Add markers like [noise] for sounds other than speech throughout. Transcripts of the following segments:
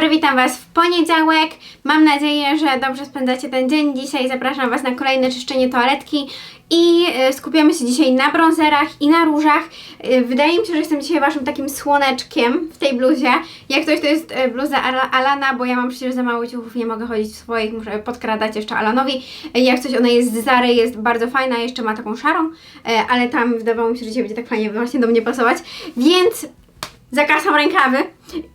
dobry, witam Was w poniedziałek. Mam nadzieję, że dobrze spędzacie ten dzień. Dzisiaj zapraszam Was na kolejne czyszczenie toaletki i e, skupiamy się dzisiaj na bronzerach i na różach. E, Wydaje mi się, że jestem dzisiaj Waszym takim słoneczkiem w tej bluzie. Jak ktoś to jest e, bluza Ala- Alana, bo ja mam przecież za mało ciuchów, nie mogę chodzić w swoich, muszę podkradać jeszcze Alanowi. Jak coś, ona jest z Zary, jest bardzo fajna, jeszcze ma taką szarą, ale tam wydawało mi się, że dzisiaj będzie tak fajnie właśnie do mnie pasować. Więc zakasam rękawy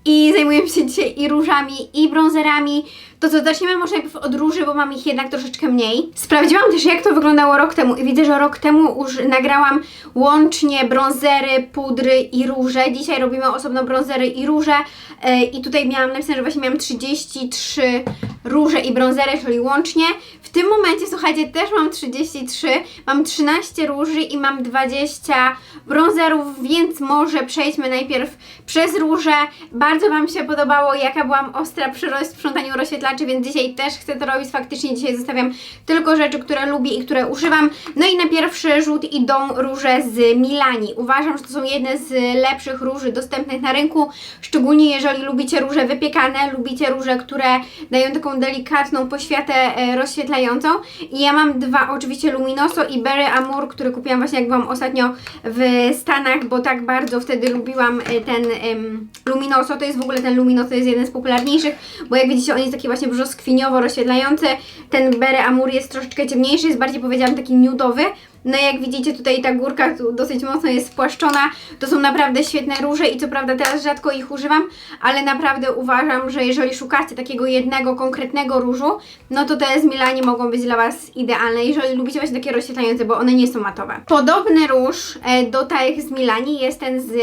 i zajmujemy się dzisiaj i różami, i bronzerami. To co, zaczniemy może najpierw od róży, bo mam ich jednak troszeczkę mniej. Sprawdziłam też jak to wyglądało rok temu i widzę, że rok temu już nagrałam łącznie bronzery, pudry i róże. Dzisiaj robimy osobno bronzery i róże e, i tutaj miałam napisane, że właśnie miałam 33 róże i bronzery, czyli łącznie. W tym momencie, słuchajcie, też mam 33, mam 13 róży i mam 20 bronzerów, więc może przejdźmy najpierw przez róże. Bardzo Wam się podobało, jaka byłam ostra przy sprzątaniu rozświetlaczy, więc dzisiaj też chcę to robić. Faktycznie dzisiaj zostawiam tylko rzeczy, które lubię i które używam. No i na pierwszy rzut idą róże z Milani. Uważam, że to są jedne z lepszych róży dostępnych na rynku, szczególnie jeżeli lubicie róże wypiekane, lubicie róże, które dają taką delikatną poświatę e, rozświetlającą. I ja mam dwa, oczywiście Luminoso i Berry Amour, które kupiłam właśnie jak byłam ostatnio w Stanach, bo tak bardzo wtedy lubiłam e, ten em, Luminoso. To jest w ogóle ten Luminoso, to jest jeden z popularniejszych, bo jak widzicie on jest taki właśnie brzoskwiniowo rozświetlający. Ten Berry Amour jest troszeczkę ciemniejszy, jest bardziej powiedziałam taki nudowy. No jak widzicie tutaj ta górka dosyć mocno jest spłaszczona. To są naprawdę świetne róże i co prawda teraz rzadko ich używam, ale naprawdę uważam, że jeżeli szukacie takiego jednego konkretnego różu, no to te z Milani mogą być dla Was idealne, jeżeli lubicie właśnie takie rozświetlające, bo one nie są matowe. Podobny róż e, do tych z Milani jest ten z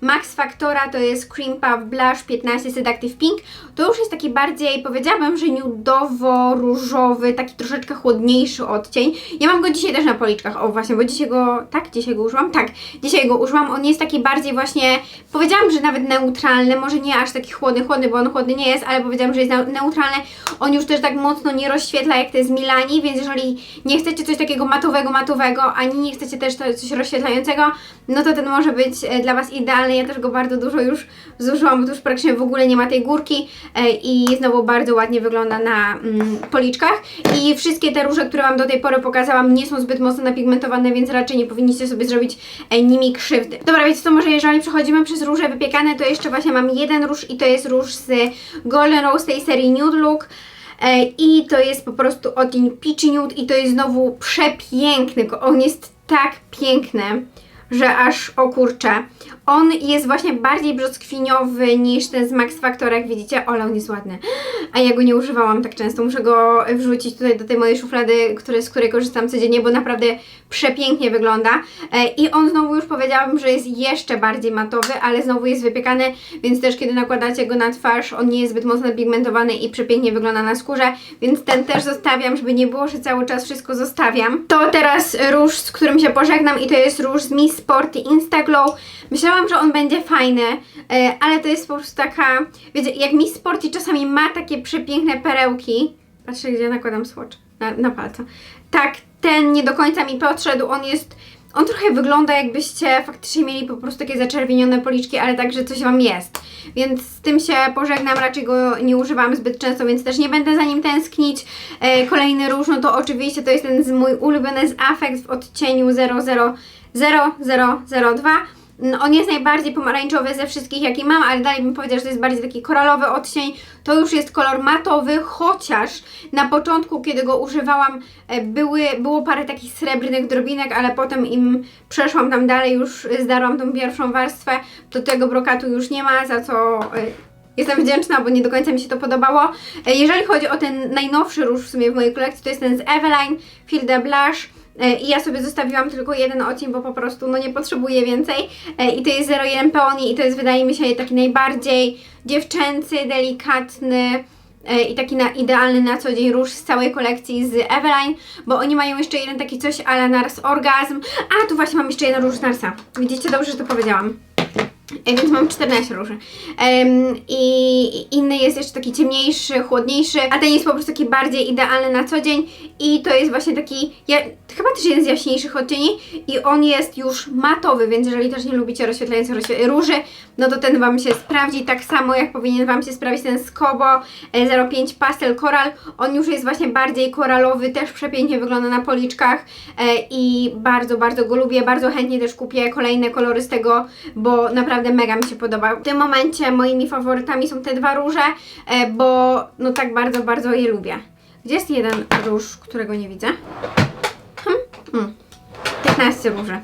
Max Factora, to jest Cream Puff Blush 15 Seductive Pink. To już jest taki bardziej, powiedziałabym, że nudowo-różowy, taki troszeczkę chłodniejszy odcień. Ja mam go dzisiaj też na policzkach, o właśnie, bo dzisiaj go, tak, dzisiaj go użyłam? Tak, dzisiaj go użyłam. On jest taki bardziej właśnie, powiedziałam, że nawet neutralny, może nie aż taki chłodny, chłodny, bo on chłodny nie jest, ale powiedziałam, że jest neu- neutralny. On już też tak mocno nie rozświetla jak te z Milani, więc jeżeli nie chcecie coś takiego matowego, matowego, ani nie chcecie też coś rozświetlającego, no to ten może być e, dla Was idealny. Ja też go bardzo dużo już zużyłam, bo tu już praktycznie w ogóle nie ma tej górki e, i znowu bardzo ładnie wygląda na mm, policzkach. I wszystkie te róże, które Wam do tej pory pokazałam, nie są zbyt mocno napigmentowane, więc raczej nie powinniście sobie zrobić e, nimi krzywdy. Dobra, więc to może jeżeli przechodzimy przez róże wypiekane, to jeszcze właśnie mam jeden róż i to jest róż z Golden Rose tej serii Nude Look. E, I to jest po prostu odcień Peachy Nude i to jest znowu przepiękny. On jest tak piękny, że aż o kurczę. On jest właśnie bardziej brzoskwiniowy niż ten z Max Factor, jak widzicie. Ale on jest ładny. A ja go nie używałam tak często. Muszę go wrzucić tutaj do tej mojej szuflady, które, z której korzystam codziennie, bo naprawdę przepięknie wygląda. E, I on znowu już powiedziałabym, że jest jeszcze bardziej matowy, ale znowu jest wypiekany, więc też kiedy nakładacie go na twarz, on nie jest zbyt mocno pigmentowany i przepięknie wygląda na skórze, więc ten też zostawiam, żeby nie było, że cały czas wszystko zostawiam. To teraz róż, z którym się pożegnam i to jest róż z Miss Sporty Instaglow. Myślałam, że on będzie fajny, e, ale to jest po prostu taka, wiecie, jak Miss Sporty czasami ma takie przepiękne perełki, patrzę gdzie nakładam swatch, na, na palca, tak ten nie do końca mi podszedł, on jest on trochę wygląda jakbyście faktycznie mieli po prostu takie zaczerwienione policzki, ale także coś Wam jest. Więc z tym się pożegnam, raczej go nie używam zbyt często, więc też nie będę za nim tęsknić. E, kolejny róż, no to oczywiście to jest ten z mój ulubiony z Affect w odcieniu 000002. Mm, On jest najbardziej pomarańczowy ze wszystkich, jaki mam, ale dalej bym powiedziała, że to jest bardziej taki koralowy odcień. To już jest kolor matowy, chociaż na początku, kiedy go używałam, e, były, było parę takich srebrnych drobinek, ale potem im przeszłam tam dalej, już zdarłam tą pierwszą warstwę, to tego brokatu już nie ma, za co e, Jestem wdzięczna, bo nie do końca mi się to podobało. E, Jeżeli chodzi o ten najnowszy róż w sumie w mojej kolekcji, to jest ten z Eveline, the Blush. E, I ja sobie zostawiłam tylko jeden odcień, bo po prostu no nie potrzebuję więcej. E, I to jest 01 Peony i to jest wydaje mi się taki najbardziej dziewczęcy, delikatny e, i taki na, idealny na co dzień róż z całej kolekcji z Eveline, bo oni mają jeszcze jeden taki coś ala Nars Orgasm. A, tu właśnie mam jeszcze jeden róż z Narsa. Widzicie, dobrze, że to powiedziałam. E, Więc mam 14 róży. Em, I inny jest jeszcze taki ciemniejszy, chłodniejszy, a ten jest po prostu taki bardziej idealny na co dzień. I to jest właśnie taki, ja, chyba też jeden z jaśniejszych odcieni. I on jest już matowy, więc jeżeli też nie lubicie rozświetlających rozświe- róży, no to ten Wam się sprawdzi. Tak samo jak powinien Wam się sprawdzić ten Skobo e, 05 Pastel Coral. On już jest właśnie bardziej koralowy, też przepięknie wygląda na policzkach e, i bardzo, bardzo go lubię. Bardzo chętnie też kupię kolejne kolory z tego, bo naprawdę mega mi się podoba. W tym momencie moimi faworytami są te dwa róże, e, bo no tak bardzo, bardzo je lubię. Gdzie jest jeden róż, którego nie widzę? Hmm. Hmm. 15 róży.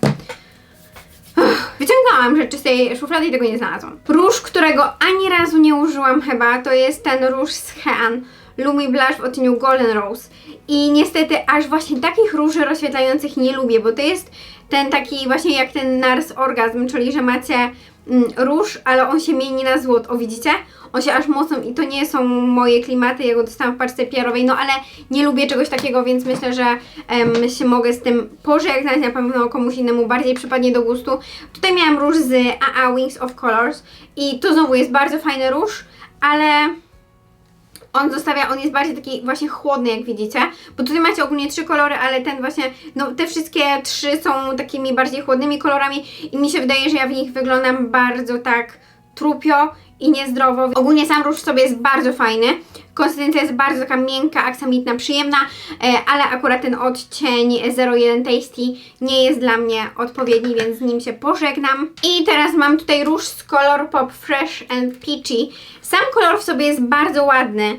Uff, Wyciągnęłam rzeczy z tej szuflady i tego nie znalazłam. Róż, którego ani razu nie użyłam chyba, to jest ten róż z Hean. Lumi Blush w odcieniu Golden Rose. I niestety aż właśnie takich róży rozświetlających nie lubię, bo to jest ten taki właśnie jak ten Nars Orgasm, czyli że macie róż, ale on się mieni na złot. O widzicie? On się aż mocno i to nie są moje klimaty, ja go dostałam w paczce PR-owej, no ale nie lubię czegoś takiego, więc myślę, że em, się mogę z tym pożegnać, na pewno komuś innemu bardziej przypadnie do gustu. Tutaj miałam róż z AA Wings of Colors i to znowu jest bardzo fajny róż, ale on zostawia, on jest bardziej taki właśnie chłodny, jak widzicie, bo tutaj macie ogólnie trzy kolory, ale ten właśnie, no te wszystkie trzy są takimi bardziej chłodnymi kolorami i mi się wydaje, że ja w nich wyglądam bardzo tak trupio i niezdrowo. Ogólnie sam róż sobie jest bardzo fajny. Konsystencja jest bardzo taka miękka, aksamitna, przyjemna, e, ale akurat ten odcień 01 Tasty nie jest dla mnie odpowiedni, więc z nim się pożegnam. I teraz mam tutaj róż z Color Pop Fresh and Peachy. Sam kolor w sobie jest bardzo ładny,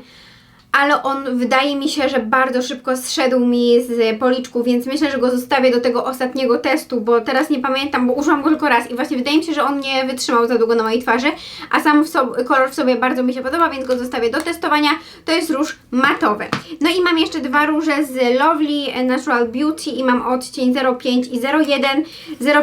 ale on wydaje mi się, że bardzo szybko zszedł mi z policzku, więc myślę, że go zostawię do tego ostatniego testu, bo teraz nie pamiętam, bo użyłam go tylko raz i właśnie wydaje mi się, że on nie wytrzymał za długo na mojej twarzy, a sam w sob- kolor w sobie bardzo mi się podoba, więc go zostawię do testowania. To jest róż matowy. No i mam jeszcze dwa róże z Lovely Natural Beauty i mam odcień 05 i 01.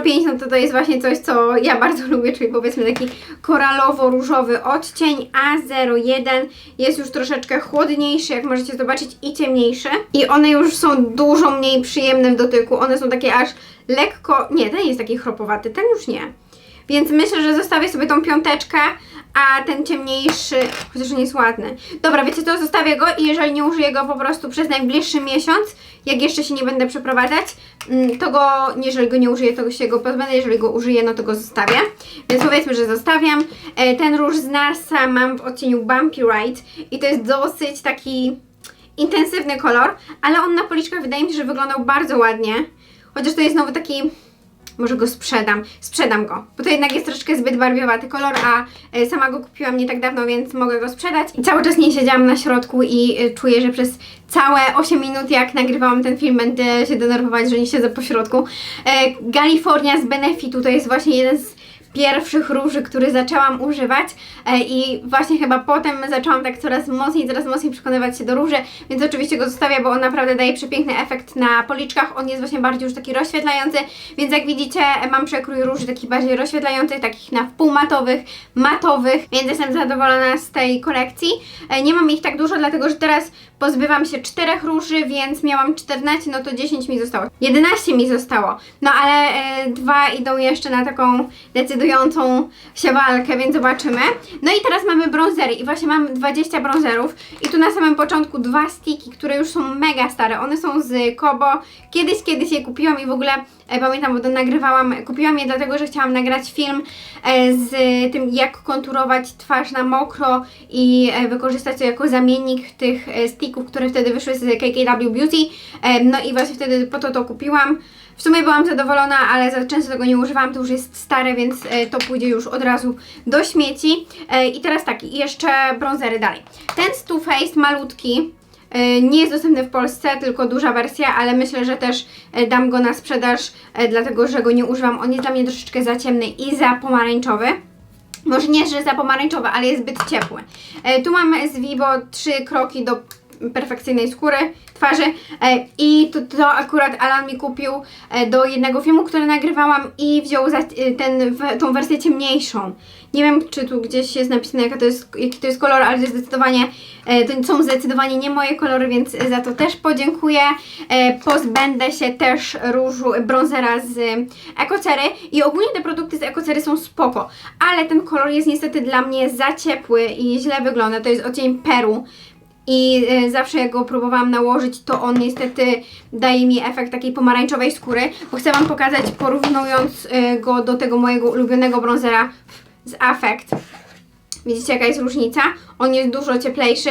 05 no to to jest właśnie coś, co ja bardzo lubię, czyli powiedzmy taki koralowo-różowy odcień, a 01 jest już troszeczkę chłodniejszy, jak możecie zobaczyć, i ciemniejszy. I one już są dużo mniej przyjemne w dotyku. One są takie aż lekko... Nie, ten jest taki chropowaty, ten już nie. Więc myślę, że zostawię sobie tą piąteczkę, a ten ciemniejszy, chociaż on jest ładny. Dobra, wiecie co, zostawię go i jeżeli nie użyję go po prostu przez najbliższy miesiąc, jak jeszcze się nie będę przeprowadzać, mm, to go, jeżeli go nie użyję, to się go pozbędę, jeżeli go użyję, no to go zostawię. Więc powiedzmy, że zostawiam. E, Ten róż z Narsa mam w odcieniu Bumpy Ride i to jest dosyć taki intensywny kolor, ale on na policzkach wydaje mi się, że wyglądał bardzo ładnie. Chociaż to jest znowu taki może go sprzedam. Sprzedam go, bo to jednak jest troszeczkę zbyt barwiowaty kolor, a e, sama go kupiłam nie tak dawno, więc mogę go sprzedać. I cały czas nie siedziałam na środku i e, czuję, że przez całe 8 minut, jak nagrywałam ten film, będę się denerwować, że nie siedzę po środku. E, California z Benefitu to jest właśnie jeden z pierwszych róży, który zaczęłam używać e, i właśnie chyba potem zaczęłam tak coraz mocniej, coraz mocniej przekonywać się do róży, więc oczywiście go zostawię, bo on naprawdę daje przepiękny efekt na policzkach, on jest właśnie bardziej już taki rozświetlający, więc jak widzicie mam przekrój róży takich bardziej rozświetlających, takich na wpółmatowych, matowych, więc jestem zadowolona z tej kolekcji. E, Nie mam ich tak dużo, dlatego że teraz pozbywam się czterech róży, więc miałam 14, no to 10 mi zostało. 11 mi zostało. No ale e, dwa idą jeszcze na taką decydującą się walkę, więc zobaczymy. No i teraz mamy brązery i właśnie mam 20 brązerów i tu na samym początku dwa stiki, które już są mega stare. One są z Kobo. Kiedyś, kiedyś je kupiłam i w ogóle e, pamiętam, bo to nagrywałam, kupiłam je dlatego, że chciałam nagrać film e, z tym, jak konturować twarz na mokro i e, wykorzystać to jako zamiennik tych e, sticków, które wtedy wyszły z KKW Beauty. No i właśnie wtedy po to to kupiłam. W sumie byłam zadowolona, ale za często tego nie używałam, to już jest stare, więc e, to pójdzie już od razu do śmieci. E, I teraz tak, i jeszcze brązery dalej. Ten z Too Faced malutki, e, nie jest dostępny w Polsce, tylko duża wersja, ale myślę, że też dam go na sprzedaż, dlatego że go nie używam. On jest dla mnie troszeczkę za ciemny i za pomarańczowy. Może nie, że za pomarańczowy, ale jest zbyt ciepły. Tu mamy z Vivo trzy kroki do perfekcyjnej skóry, twarzy. E, I to, to akurat Alan mi kupił e, do jednego filmu, który nagrywałam i wziął za, e, ten, tą wersję ciemniejszą. Nie wiem, czy tu gdzieś jest napisane, jaka to jest, jaki to jest kolor, ale to zdecydowanie, to są zdecydowanie nie moje kolory, więc za to też podziękuję. Pozbędę się też różu, bronzera z Ekocery i ogólnie te produkty z Ekocery są spoko, ale ten kolor jest niestety dla mnie za ciepły i źle wygląda. To jest odcień Peru. I e, zawsze jak go próbowałam nałożyć, to on niestety daje mi efekt takiej pomarańczowej skóry, bo chcę Wam pokazać porównując e, go do tego mojego ulubionego bronzera z Affect. Widzicie jaka jest różnica? On jest dużo cieplejszy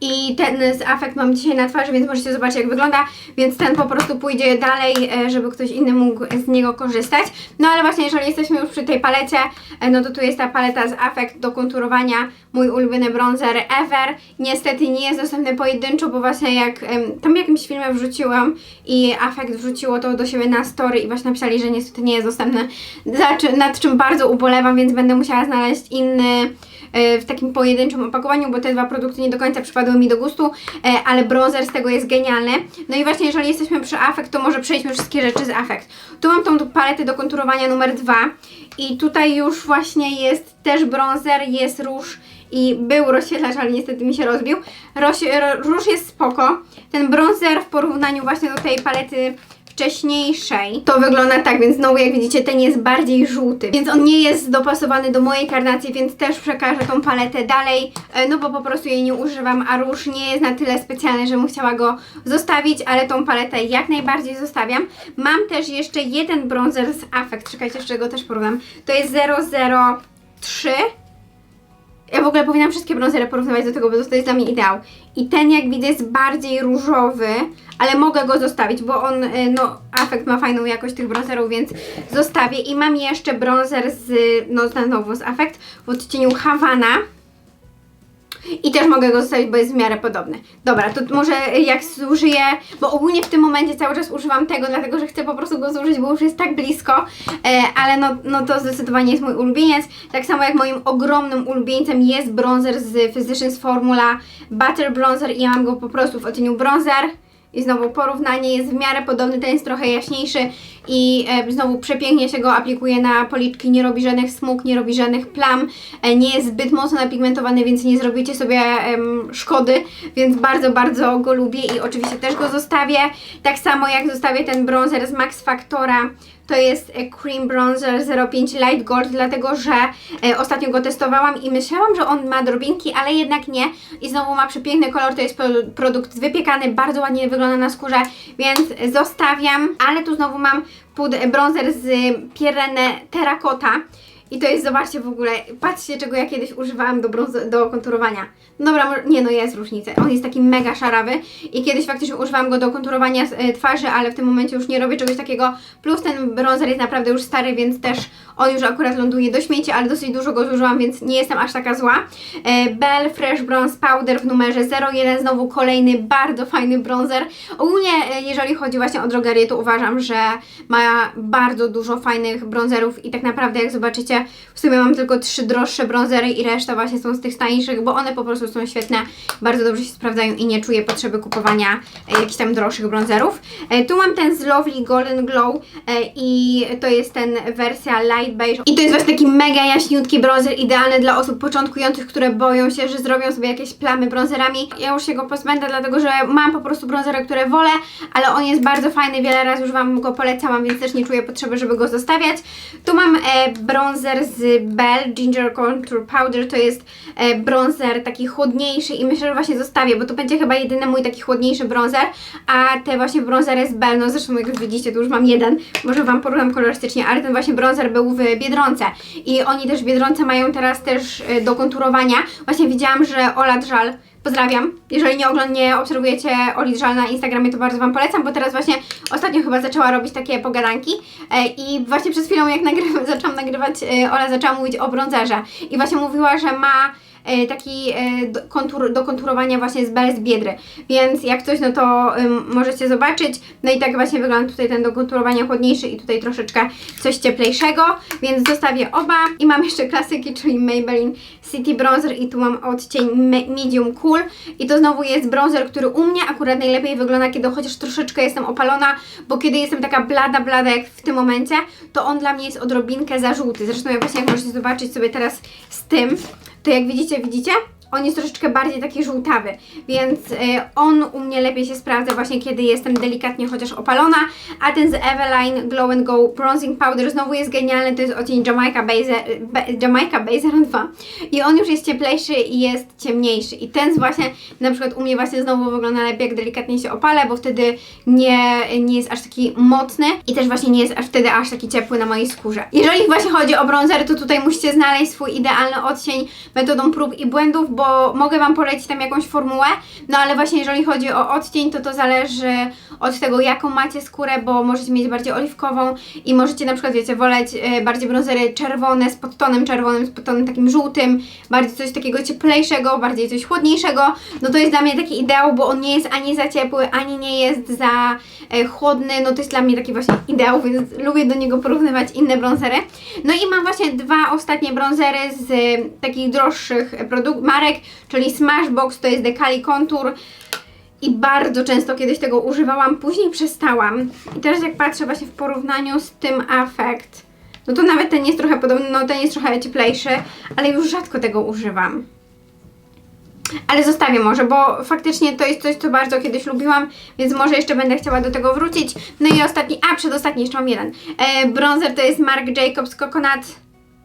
i ten z Affect mam dzisiaj na twarzy, więc możecie zobaczyć jak wygląda, więc ten po prostu pójdzie dalej, e, żeby ktoś inny mógł z niego korzystać. No ale właśnie jeżeli jesteśmy już przy tej palecie, e, no to tu jest ta paleta z Affect do konturowania, mój ulubiony bronzer ever. Niestety nie jest dostępny pojedynczo, bo właśnie jak tam jakimś filmie wrzuciłam i Affect wrzuciło to do siebie na story i właśnie napisali, że niestety nie jest dostępny, nad czym bardzo ubolewam, więc będę musiała znaleźć inny w takim pojedynczym opakowaniu, bo te dwa produkty nie do końca przypadły mi do gustu, e, ale bronzer z tego jest genialny. No i właśnie jeżeli jesteśmy przy Affect, to może przejdźmy wszystkie rzeczy z Affect. Tu mam tą paletę do konturowania numer dwa i tutaj już właśnie jest też bronzer, jest róż i był rozświetlacz, ale niestety mi się rozbił. Roś, ro, róż jest spoko. Ten bronzer w porównaniu właśnie do tej palety wcześniejszej. To wygląda tak, więc znowu jak widzicie ten jest bardziej żółty, więc on nie jest dopasowany do mojej karnacji, więc też przekażę tą paletę dalej, e, no bo po prostu jej nie używam, a róż nie jest na tyle specjalny, żebym chciała go zostawić, ale tą paletę jak najbardziej zostawiam. Mam też jeszcze jeden bronzer z Affect, czekajcie, jeszcze go też porównam. To jest 003 ja w ogóle powinnam wszystkie bronzery porównywać do tego, bo to jest dla mnie ideał. I ten jak widzę jest bardziej różowy, ale mogę go zostawić, bo on, y, no, Affect ma fajną jakość tych bronzerów, więc zostawię. I mam jeszcze bronzer z, no znowu z Affect w odcieniu Havana. I też mogę go zostawić, bo jest w miarę podobny. Dobra, to może jak zużyję, bo ogólnie w tym momencie cały czas używam tego, dlatego że chcę po prostu go zużyć, bo już jest tak blisko, e, ale no, no to zdecydowanie jest mój ulubieniec. Tak samo jak moim ogromnym ulubieńcem jest bronzer z Physicians Formula Butter Bronzer i ja mam go po prostu w odcieniu bronzer. I znowu porównanie jest w miarę podobny, ten jest trochę jaśniejszy i e, znowu przepięknie się go aplikuje na policzki, nie robi żadnych smug, nie robi żadnych plam, e, nie jest zbyt mocno napigmentowany, więc nie zrobicie sobie szkody, więc bardzo, bardzo go lubię i oczywiście też go zostawię. Tak samo jak zostawię ten bronzer z Max Factora, to jest e, Cream Bronzer 05 Light Gold, dlatego że e, ostatnio go testowałam i myślałam, że on ma drobinki, ale jednak nie. I znowu ma przepiękny kolor, to jest pro, produkt wypiekany, bardzo ładnie wygląda na skórze, więc zostawiam. Ale tu znowu mam bronzer z Pirene Terracotta. I to jest, zobaczcie w ogóle, patrzcie czego ja kiedyś używałam do, brąz- do konturowania. Dobra, może- nie no jest różnica. On jest taki mega szarawy i kiedyś faktycznie używałam go do konturowania e, twarzy, ale w tym momencie już nie robię czegoś takiego. Plus ten bronzer jest naprawdę już stary, więc też on już akurat ląduje do śmieci, ale dosyć dużo go zużyłam, więc nie jestem aż taka zła. E, Bell Fresh Bronze Powder w numerze 01, znowu kolejny bardzo fajny bronzer. Ogólnie e, jeżeli chodzi właśnie o drogerię, to uważam, że ma bardzo dużo fajnych bronzerów i tak naprawdę jak zobaczycie, w sumie mam tylko trzy droższe bronzery i reszta właśnie są z tych tańszych, bo one po prostu są świetne, bardzo dobrze się sprawdzają i nie czuję potrzeby kupowania e, jakichś tam droższych bronzerów. E, tu mam ten z Lovely Golden Glow e, i to jest ten wersja Light Beige i to jest właśnie taki mega jaśniutki bronzer, idealny dla osób początkujących, które boją się, że zrobią sobie jakieś plamy bronzerami. Ja już się go pozbędę, dlatego że mam po prostu bronzery, które wolę, ale on jest bardzo fajny, wiele razy już Wam go polecałam, więc też nie czuję potrzeby, żeby go zostawiać. Tu mam e, bronzer z Bell Ginger Contour Powder, to jest e, bronzer taki chłodniejszy i myślę, że właśnie zostawię, bo to będzie chyba jedyny mój taki chłodniejszy bronzer, a te właśnie bronzery z Bell, no zresztą jak już widzicie, to już mam jeden, może Wam porównam kolorystycznie, ale ten właśnie bronzer był w Biedronce. I oni też w Biedronce mają teraz też e, do konturowania. Właśnie widziałam, że Ola Drzal Pozdrawiam. Jeżeli nie oglądnie, nie obserwujecie Oli Drzal na Instagramie, to bardzo Wam polecam, bo teraz właśnie ostatnio chyba zaczęła robić takie pogadanki e, i właśnie przed chwilą jak [laughs] nagry zaczęłam nagrywać, e, Ola zaczęła mówić o bronzerze i właśnie mówiła, że ma taki e, kontur, do konturowania właśnie z Belle z Biedry, więc jak coś, no to możecie zobaczyć. No i tak właśnie wygląda tutaj ten do konturowania chłodniejszy i tutaj troszeczkę coś cieplejszego, więc zostawię oba. I mam jeszcze klasyki, czyli Maybelline City Bronzer i tu mam odcień me- Medium Cool i to znowu jest bronzer, który u mnie akurat najlepiej wygląda, kiedy chociaż troszeczkę jestem opalona, bo kiedy jestem taka blada, blada jak w tym momencie, to on dla mnie jest odrobinkę za żółty. Zresztą jak właśnie jak możecie zobaczyć sobie teraz z tym, to jak widzicie, widzicie? On jest troszeczkę bardziej taki żółtawy, więc y, on u mnie lepiej się sprawdza właśnie kiedy jestem delikatnie chociaż opalona, a ten z Eveline Glow and Go Bronzing Powder znowu jest genialny, to jest odcień Jamaica Base, Jamaica Base 2 i on już jest cieplejszy i jest ciemniejszy i ten właśnie na przykład u mnie właśnie znowu wygląda lepiej jak delikatnie się opalę, bo wtedy nie, nie jest aż taki mocny i też właśnie nie jest aż wtedy aż taki ciepły na mojej skórze. Jeżeli właśnie chodzi o bronzer, to tutaj musicie znaleźć swój idealny odcień metodą prób i błędów, bo mogę Wam polecić tam jakąś formułę, no ale właśnie jeżeli chodzi o odcień, to to zależy od tego, jaką macie skórę, bo możecie mieć bardziej oliwkową i możecie na przykład, wiecie, woleć e, bardziej bronzery czerwone z podtonem czerwonym, z podtonem takim żółtym, bardziej coś takiego cieplejszego, bardziej coś chłodniejszego. No to jest dla mnie taki ideał, bo on nie jest ani za ciepły, ani nie jest za e, chłodny, no to jest dla mnie taki właśnie ideał, więc lubię do niego porównywać inne bronzery. No i mam właśnie dwa ostatnie bronzery z takich droższych produkt marek, czyli Smashbox, to jest Decali Contour i bardzo często kiedyś tego używałam, później przestałam. I teraz jak patrzę właśnie w porównaniu z tym Affect, no to nawet ten jest trochę podobny, no ten jest trochę cieplejszy, ale już rzadko tego używam. Ale zostawię może, bo faktycznie to jest coś, co bardzo kiedyś lubiłam, więc może jeszcze będę chciała do tego wrócić. No i ostatni, a przedostatni jeszcze mam jeden. E, bronzer to jest Marc Jacobs Coconut.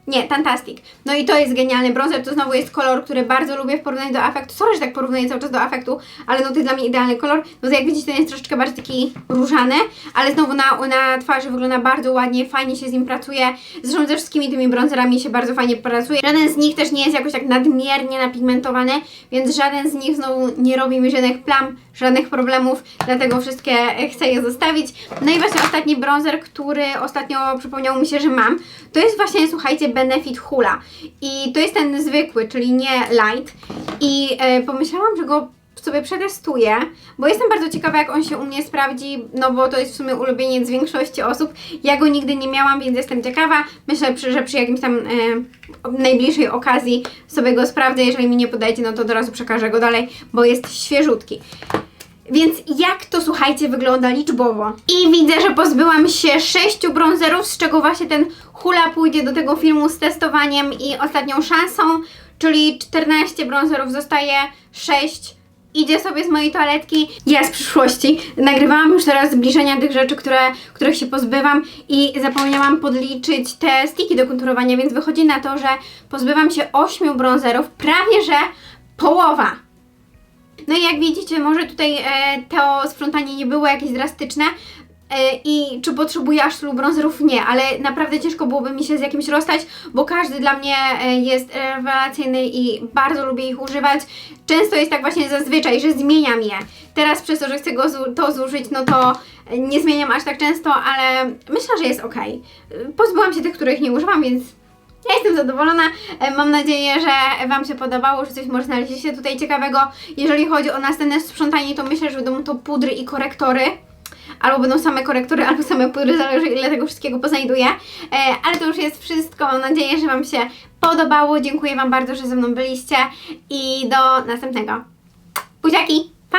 Nie, Fantastic. No i to jest genialny bronzer, to znowu jest kolor, który bardzo lubię w porównaniu do Affectu. Sorry, że tak porównuję cały czas do Affectu, ale no to jest dla mnie idealny kolor. No to jak widzicie, ten jest troszeczkę bardziej taki różany, ale znowu na, na twarzy wygląda bardzo ładnie, fajnie się z nim pracuje. Zresztą ze wszystkimi tymi bronzerami się bardzo fajnie pracuje. Żaden z nich też nie jest jakoś tak nadmiernie napigmentowany, więc żaden z nich znowu nie robi mi żadnych plam, żadnych problemów, dlatego wszystkie chcę je zostawić. No i właśnie ostatni bronzer, który ostatnio przypomniało mi się, że mam, to jest właśnie, słuchajcie, Benefit Hula. I to jest ten zwykły, czyli nie light. I e, pomyślałam, że go sobie przetestuję, bo jestem bardzo ciekawa, jak on się u mnie sprawdzi, no bo to jest w sumie ulubieniec większości osób. Ja go nigdy nie miałam, więc jestem ciekawa. Myślę, że przy jakimś tam e, najbliższej okazji sobie go sprawdzę. Jeżeli mi nie podajcie, no to od razu przekażę go dalej, bo jest świeżutki. Więc jak to słuchajcie wygląda liczbowo? I widzę, że pozbyłam się sześciu bronzerów, z czego właśnie ten hula pójdzie do tego filmu z testowaniem i ostatnią szansą, czyli 14 bronzerów zostaje, 6 idzie sobie z mojej toaletki. Ja z przyszłości nagrywałam już teraz zbliżenia tych rzeczy, które, których się pozbywam i zapomniałam podliczyć te stiki do konturowania, więc wychodzi na to, że pozbywam się 8 bronzerów, prawie że połowa no i jak widzicie, może tutaj e, to sprzątanie nie było jakieś drastyczne. E, I czy potrzebuję aż tylu bronzerów? Nie, ale naprawdę ciężko byłoby mi się z jakimś rozstać, bo każdy dla mnie e, jest rewelacyjny i bardzo lubię ich używać. Często jest tak właśnie zazwyczaj, że zmieniam je. Teraz przez to, że chcę go to zużyć, no to nie zmieniam aż tak często, ale myślę, że jest ok. Pozbyłam się tych, których nie używam, więc ja jestem zadowolona. E, Mam nadzieję, że Wam się podobało, że coś może znaleźliście tutaj ciekawego. Jeżeli chodzi o następne sprzątanie, to myślę, że będą to pudry i korektory. Albo będą same korektory, albo same pudry, zależy ile tego wszystkiego poznajduję. E, ale to już jest wszystko. Mam nadzieję, że Wam się podobało. Dziękuję Wam bardzo, że ze mną byliście i do następnego. Buziaki! Pa!